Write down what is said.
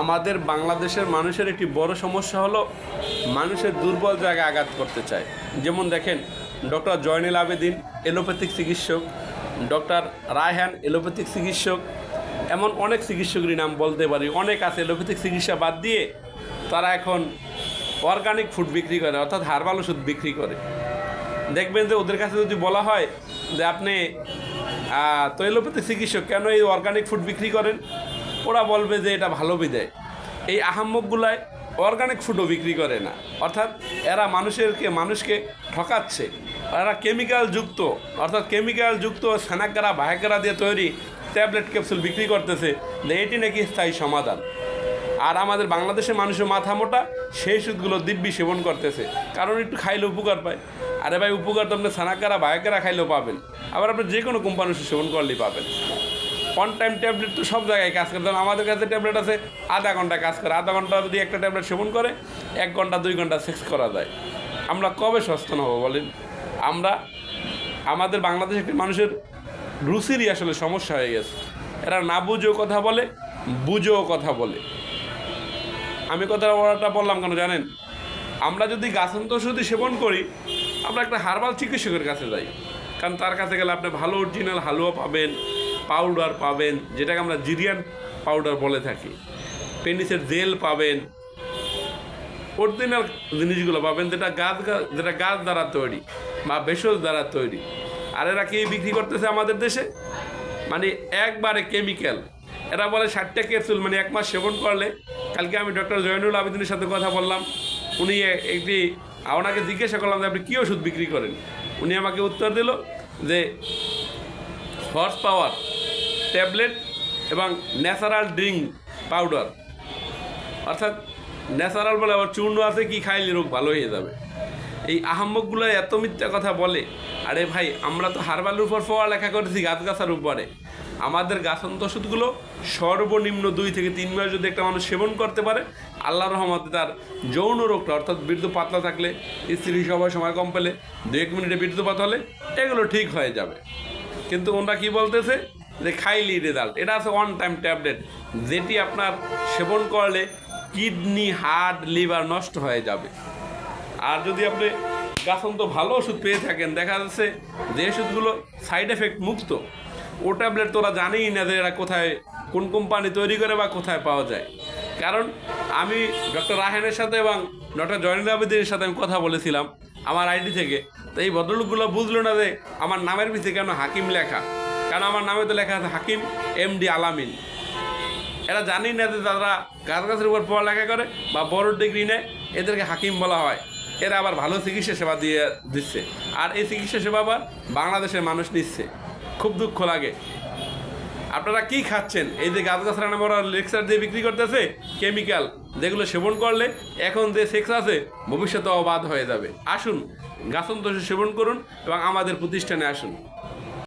আমাদের বাংলাদেশের মানুষের একটি বড় সমস্যা হলো মানুষের দুর্বল জায়গায় আঘাত করতে চায়। যেমন দেখেন, ডক্টর জয়নুল আবেদিন, এলোপ্যাথিক চিকিৎসক, ডক্টর রায়হান, এলোপ্যাথিক চিকিৎসক, এমন অনেক চিকিৎসকেরই নাম বলতে পারি। অনেক আছে, এলোপ্যাথিক চিকিৎসা বাদ দিয়ে তারা এখন অর্গানিক ফুড বিক্রি করে, অর্থাৎ হার্বাল ওষুধ বিক্রি করে। দেখবেন যে ওদের কাছে যদি বলা হয় যে আপনি তো এলোপ্যাথিক চিকিৎসক কেন এই অর্গানিক ফুড বিক্রি করেন? ওরা বলবে যে এটা ভালো বিদায়। এই আহাম্মকগুলায় অর্গানিক ফুডও বিক্রি করে না। অর্থাৎ এরা মানুষেরকে, মানুষকে ঠকাচ্ছে। এরা কেমিক্যাল যুক্ত। অর্থাৎ কেমিক্যাল যুক্ত স্নাকারা বাহেকারা দিয়ে তৈরি ট্যাবলেট ক্যাপসুল বিক্রি করতেছে। যে এটি নাকি স্থায়ী সমাধান। আর আমাদের বাংলাদেশের মানুষের মাথা মোটা, সেই সুদগুলো দিব্যি সেবন করতেছে। কারণ একটু খাইলে উপকার পায়। আরে ভাই, উপকার তো আপনি সানাকারা বায়কারা খাইলেও পাবেন। আবার আপনি যে কোনো কোম্পানি সেবন করলেই পাবেন। অন টাইম ট্যাবলেট তো সব জায়গায় কাজ করে। যেমন আমাদের কাছে ট্যাবলেট আছে, আধা ঘণ্টা কাজ করে। আধা ঘণ্টা যদি একটা ট্যাবলেট সেবন করে, এক ঘণ্টা, দুই ঘণ্টা সেক্স করা যায়। আমরা কবে সচেতন হব বলেন? আমরা, আমাদের বাংলাদেশ একটি মানুষের রুচিরই আসলে সমস্যা হয়ে গেছে। এরা না বুঝেও কথা বলে, বুঝেও কথা বলে। আমি কথাটা বলাটা বললাম কেন জানেন? আমরা যদি গাছন্ত ওষুধ সেবন করি, আমরা একটা হার্বাল চিকিৎসকের কাছে যাই। কারণ তার কাছে গেলে আপনি ভালো অরিজিনাল হালুয়া পাবেন পাউডার পাবেন, যেটাকে আমরা জিরিয়ান পাউডার বলে থাকি। পেনিসের জেল পাবেন। অরিজিনাল জিনিসগুলো পাবেন, যেটা গাছ যেটা গাছ দ্বারা তৈরি বা ভেষজ দ্বারা তৈরি। আর এরা কি বিক্রি করতেছে আমাদের দেশে? মানে একবারে কেমিক্যাল এরা বলে ষাটটা ক্যাপসুল মানে এক মাস সেবন করলে। কালকে আমি ডক্টর জয়নুল আবেদিনের সাথে কথা বললাম। উনি একটি, ওনাকে জিজ্ঞাসা করলাম যে আপনি কী ওষুধ বিক্রি করেন? উনি আমাকে উত্তর দিল যে হর্স পাওয়ার ট্যাবলেট এবং ন্যাচারাল ড্রিঙ্ক পাউডার অর্থাৎ ন্যাচারাল বলে আবার চূর্ণ আছে, কি খাইলে রোগ ভালো হয়ে যাবে। এই আহাম্মকগুলো এত মিথ্যা কথা বলে, আরে ভাই, আমরা তো হারবালের উপর পড়ালেখা করেছি গাছ গাছার উপরে। আমাদের গাছন্ত ওষুধগুলো সর্বনিম্ন দুই থেকে তিন মাস যদি একটা মানুষ সেবন করতে পারে আল্লাহ রহমতে তার যৌন রোগটা, অর্থাৎ বৃদ্ধ পাতলা থাকলে, স্ত্রী সবাই সময় কম পেলে, দু এক মিনিটে বৃদ্ধপাত হলে, এগুলো ঠিক হয়ে যাবে। কিন্তু ওনারা কি বলতেছে? যে খাইলি রেজাল্ট এটা আছে ওয়ান টাইম ট্যাবলেট যেটি আপনার সেবন করলে কিডনি হার্ট লিভার নষ্ট হয়ে যাবে। আর যদি আপনি গাছন তো ভালো ওষুধ পেয়ে থাকেন, দেখা যাচ্ছে যে ওষুধগুলো সাইড এফেক্ট মুক্ত, ও ট্যাবলেট তোরা জানেই না যে এরা কোথায়, কোন কোম্পানি তৈরি করে বা কোথায় পাওয়া যায়। কারণ আমি ডক্টর রাহেনের সাথে এবং ডক্টর জয়নুল আবেদিনের সাথে আমি কথা বলেছিলাম। আমার আইডি থেকে। তো এই ভদ্রলোকগুলো বুঝলো না যে আমার নামের পিছিয়ে কেন হাকিম লেখা? কারণ আমার নামে তো লেখা আছে হাকিম এম ডি আলামিন। এরা জানি না যে তারা গাছ গাছের উপর পড়ালেখা করে বা বড় ডিগ্রি নেয়, এদেরকে হাকিম বলা হয়। এরা আবার ভালো চিকিৎসা সেবা দিয়ে দিচ্ছে। আর এই চিকিৎসা সেবা আবার বাংলাদেশের মানুষ নিচ্ছে। খুব দুঃখ লাগে। আপনারা কি খাচ্ছেন? এই যে গাছ গাছ রান্না বড় লেকচার দিয়ে বিক্রি করতেছে কেমিক্যাল যেগুলো সেবন করলে এখন যে সেক্স আছে ভবিষ্যতে অবাধ হয়ে যাবে। আসুন গাছন্তোষে সেবন করুন এবং আমাদের প্রতিষ্ঠানে আসুন।